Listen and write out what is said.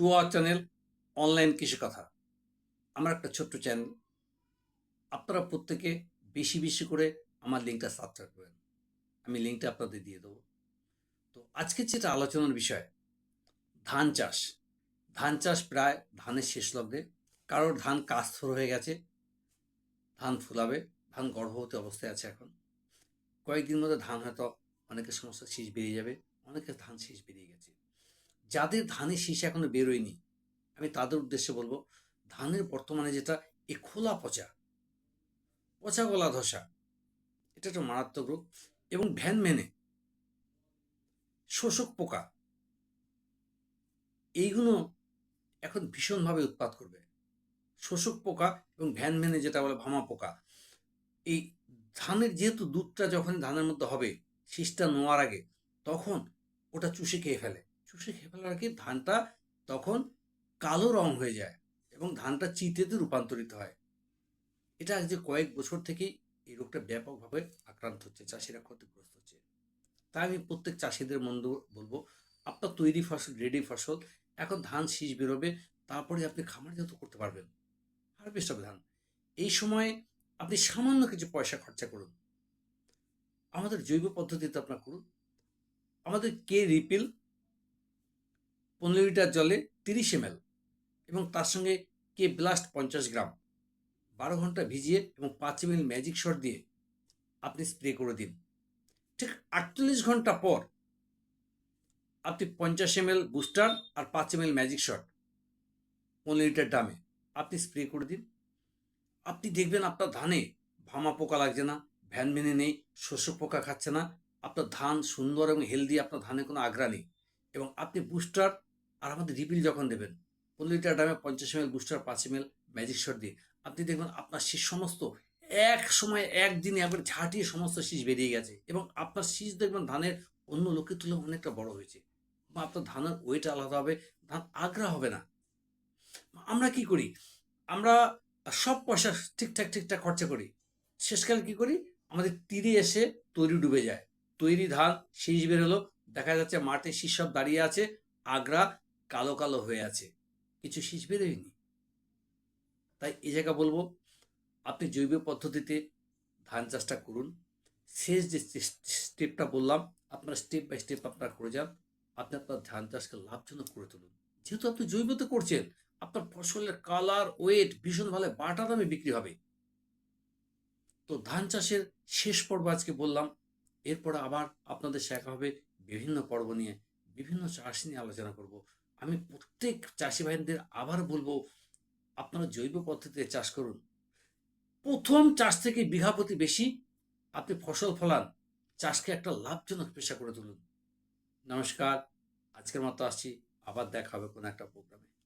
To our channel online কৃষি কথা আমার একটা ছোট্ট চ্যানেল আপনারা প্রত্যেকে বেশি বেশি করে আমার লিঙ্কটা সাবস্ক্রাইব করেন আমি লিঙ্কটা আপনাদের দিয়ে দেবো। তো আজকে যেটা আলোচনার বিষয়, ধান চাষ। ধান চাষ প্রায় ধানের শেষ লগ্নে। কারোর ধান কাস্থর হয়ে গেছে, ধান ফুলাবে, ধান গর্ভবতী অবস্থায় আছে এখন। কয়েকদিন মধ্যে ধান হয়তো অনেকের সমস্যা শীষ বেরিয়ে যাবে, অনেকের ধান শীষ বেরিয়ে গেছে। যাদের ধানের শীষ এখনও বেরোয়নি, আমি তাদের উদ্দেশ্যে বলব, ধানের বর্তমানে যেটা এ খোলা পচা পচা গলা ধসা, এটা একটা মারাত্মক রোগ এবং ভ্যান মেনে, শোষক পোকা, এইগুলো এখন ভীষণভাবে উৎপাত করবে। শোষক পোকা এবং ভ্যান মেনে যেটা বলে ভামা পোকা, এই ধানের যেহেতু দুধটা যখন ধানের মধ্যে হবে, শীষটা নোয়ার আগে, তখন ওটা চুষে খেয়ে ফেলে। চুষে খেয়ে ফেলার আগে ধানটা তখন কালো রং হয়ে যায় এবং ধানটা চিতেতে রূপান্তরিত হয়। এটা আজ যে কয়েক বছর থেকেই এই রোগটা ব্যাপকভাবে আক্রান্ত হচ্ছে, চাষিরা ক্ষতিগ্রস্ত হচ্ছে। তাই আমি প্রত্যেক চাষিদের মন্দ বলব, আপনার তৈরি ফসল রেডি ফসল, এখন ধান শীষ বেরোবে, তারপরে আপনি খামারজাত করতে পারবেন হারভেস্ট হবে ধান। এই সময়ে আপনি সামান্য কিছু পয়সা খরচা করুন। আমাদের জৈব পদ্ধতিতে আপনার করুন। আমাদের কে রিপিল পনেরো লিটার জলে তিরিশ এম এবং তার সঙ্গে কে ব্লাস্ট পঞ্চাশ গ্রাম। বারো ঘণ্টা ভিজিয়ে এবং পাঁচ এম ম্যাজিক শট দিয়ে আপনি স্প্রে করে দিন। ঠিক আটচল্লিশ ঘণ্টা পর আপনি পঞ্চাশ এম বুস্টার আর পাঁচ এম ম্যাজিক শট পনেরো লিটার দামে আপনি স্প্রে করে দিন। আপনি দেখবেন আপনার ধানে ভামা পোকা লাগছে না, ভ্যান মেনে নেই শস্য পোকা খাচ্ছে না, আপনার ধান সুন্দর এবং হেলদি, আপনার ধানে কোনো আগ্রা নেই এবং আপনি বুস্টার আর আমাদের রিপিল যখন দেবেন, পনেরো লিটার দামে পঞ্চাশ এম এল বুস্টার, পাঁচ এম এল ম্যাজিক শট দিয়ে আপনি দেখবেন আপনার শীষ সমস্ত এক সময় একদিনে একবার ঝাঁটিয়ে সমস্ত শীষ বেরিয়ে গেছে এবং আপনার শীষ দেখবেন ধানের অন্য লোকের তুলনায় অনেকটা বড় হয়েছে। বা আপনার ধানের ওয়েট আলাদা হবে, ধান আগ্রা হবে না। আমরা কি করি? আমরা সব পয়সা ঠিকঠাক ঠিকঠাক খরচা করি। শেষকালে কি করি? আমাদের তীরে এসে তৈরি ডুবে যায়। তৈরি ধান, শীষ বেরোলো দেখা যাচ্ছে মাঠে শীষ সব দাঁড়িয়ে আছে, আগ্রা কালো কালো হয়ে আছে। কিছু শীষ বেরোয়নি। তাই এই জায়গা বলব, আপনি জৈব পদ্ধতিতে ধান চাষটা করুন। শেষ যে স্টেপটা বললাম, আপনারা স্টেপ বাই স্টেপ আপনারা করে যান। আপনি আপনার ধান চাষকে লাভজনক করে তুলুন। যেহেতু আপনি জৈবতে করছেন, আপনার ফসলের কালার, ওয়েট ভীষণ ভালো বাটা দামে বিক্রি হবে। তো ধান চাষের শেষ পর্ব আজকে বললাম। এরপর আবার আপনাদের শেখা হবে বিভিন্ন পর্ব নিয়ে। বিভিন্ন চাষ নিয়ে আলোচনা করব। আমি প্রত্যেক চাষি ভাইদের আবার বলব, আপনারা জৈব পদ্ধতিতে চাষ করুন। প্রথম চাষ থেকে বিঘা প্রতি বেশি আপনি ফসল ফলান, চাষকে একটা লাভজনক পেশা করে তুলুন। নমস্কার, আজকের মতো আসছি, আবার দেখা হবে কোনো একটা প্রোগ্রামে।